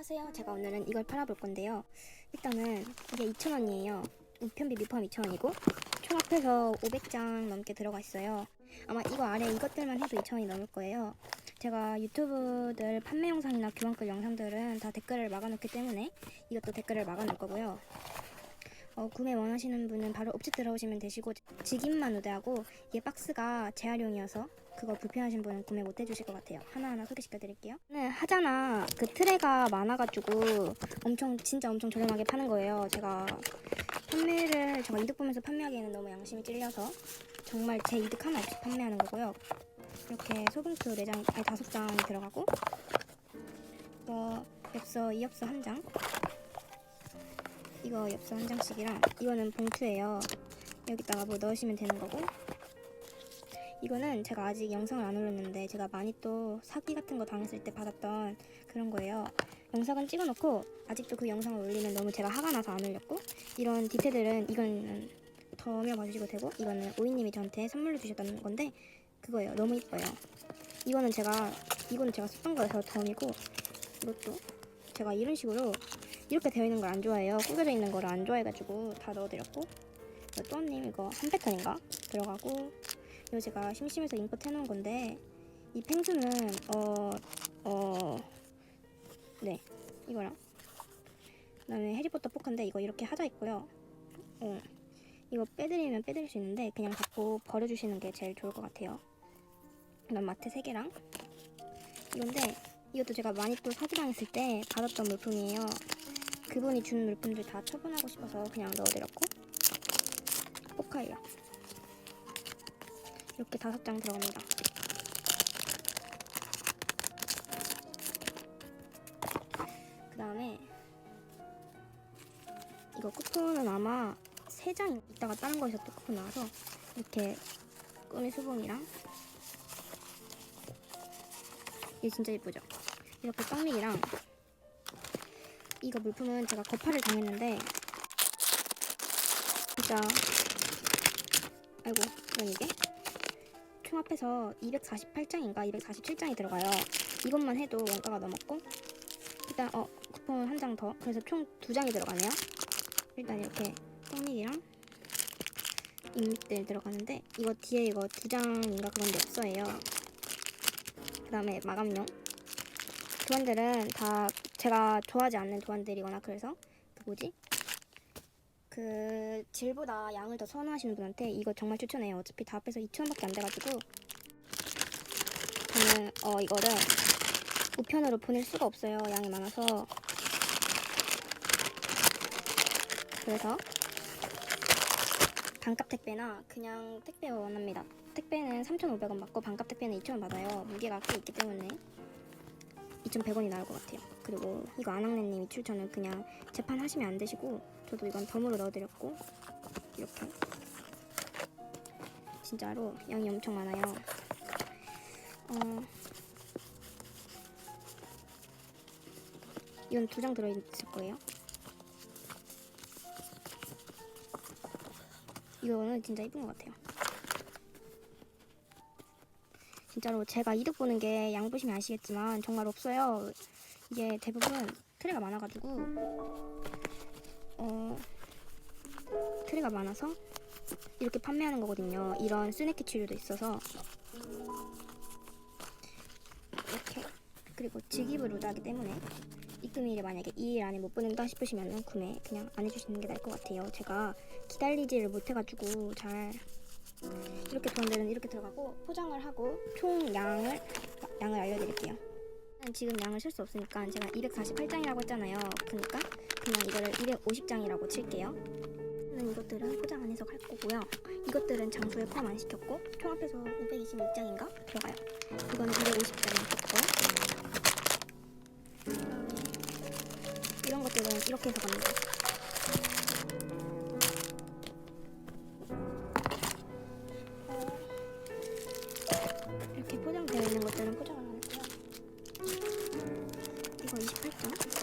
안녕하세요. 제가 오늘은 이걸 팔아볼 건데요. 일단은 이게 2,000원이에요. 우편비 미포함 2,000원이고 총 합해서 500장 넘게 들어가 있어요. 아마 이거 아래 이것들만 해도 2,000원이 넘을 거예요. 제가 유튜브들 판매 영상이나 교환글 영상들은 다 댓글을 막아놓기 때문에 이것도 댓글을 막아놓을 거고요. 어, 구매 원하시는 분은 바로 업체 들어오시면 되시고 직인만 우대하고 이게 박스가 재활용이어서 그거 불편하신 분은 구매 못 해주실 것 같아요. 하나하나 소개시켜 드릴게요. 네, 하자나 그 트레가 많아가지고 엄청 진짜 엄청 저렴하게 파는 거예요. 제가 판매를 제가 이득 보면서 판매하기에는 너무 양심이 찔려서 정말 제 이득 하나 없이 판매하는 거고요. 이렇게 소금투 4장, 아니 5장이 들어가고 이거 엽서 2엽서 한 장. 이거 엽서 한 장씩이랑 이거는 봉투예요. 여기다가 뭐 넣으시면 되는 거고 이거는 제가 아직 영상을 안 올렸는데 제가 많이 또 사기 같은 거 당했을 때 받았던 그런 거예요. 영상은 찍어놓고 아직도 그 영상을 올리면 너무 제가 화가 나서 안 올렸고 이런 디테일들은 이거는 덤이라 봐주시고 되고 이거는 오이님이 저한테 선물로 주셨던 건데 그거예요. 너무 이뻐요. 이거는 제가 이거는 제가 썼던 거여서 덤이고 이것도 제가 이런 식으로 이렇게 되어 있는 걸 안 좋아해요. 꾸겨져 있는 거를 안 좋아해가지고 다 넣어드렸고 이거 또한님 이거 한 패턴인가 들어가고 이거 제가 심심해서 임포트 해놓은 건데 이 펭수는 어 어 네 이거랑 그다음에 해리포터 포카인데 이거 이렇게 하자 있고요. 어 이거 빼드리면 빼드릴 수 있는데 그냥 갖고 버려주시는 게 제일 좋을 것 같아요. 그다음 마트 3 개랑 이건데 이것도 제가 많이 또 사기당했을 때 받았던 물품이에요. 그분이 준 물품들 다 처분하고 싶어서 그냥 넣어드렸고 포카예요. 이렇게 다섯 장 들어갑니다. 그 다음에 이거 쿠폰은 아마 세 장 있다가 다른 거에서 또 쿠폰 나와서 이렇게 꿈의 수봉이랑 이게 진짜 예쁘죠? 이렇게 떡미이랑 이거 물품은 제가 거파를 당했는데 진짜 아이고 이건 이게 총 합해서 248장인가 247장이 들어가요. 이것만 해도 원가가 넘었고 일단 어 쿠폰 한 장 더 그래서 총 두 장이 들어가네요. 일단 이렇게 떡미이랑 인mit들 들어가는데 이거 뒤에 이거 두 장인가 그건데 없어요. 그 다음에 마감용 도안들은 다 제가 좋아하지 않는 도안들이거나 그래서 그 뭐지 그 질보다 양을 더 선호하시는 분한테 이거 정말 추천해요. 어차피 다 합해서 2,000원밖에 안 돼가지고 저는 어 이거를 우편으로 보낼 수가 없어요. 양이 많아서 그래서 반값 택배나 그냥 택배 원합니다. 택배는 3,500원 받고 반값 택배는 2,000원 받아요. 무게가 꽤 있기 때문에 2,100원이 나올 것 같아요. 그리고 이거 안학래님 이출처는 그냥 재판하시면 안 되시고 저도 이건 덤으로 넣어드렸고 이렇게 진짜로 양이 엄청 많아요. 어, 이건 두 장 들어있을 거예요. 이거는 진짜 이쁜 것 같아요. 진짜로 제가 이득 보는 게 양보시면 아시겠지만 정말 없어요. 이게 대부분 트레가 많아가지고 어 트레가 많아서 이렇게 판매하는 거거든요. 이런 스네키 치류도 있어서 이렇게 그리고 직입을 우대하기 때문에 입금일에 만약에 2일 안에 못 보낸다 싶으시면 구매 그냥 안 해주시는 게 나을 것 같아요. 제가 기다리지를 못해가지고 잘 이렇게 돈들은 이렇게 들어가고 포장을 하고 총 양을 양을 알려드릴게요. 지금 양을 셀 수 없으니까 제가 248장이라고 했잖아요. 그러니까 그냥 이거를 250장이라고 칠게요. 이것들은 포장 안 해서 갈 거고요. 이것들은 장소에 포함 안 시켰고 총 합해서 526장인가 들어가요. 이거는 250장이 됐고 이런 것들은 이렇게 해서 갑니다. Thank you.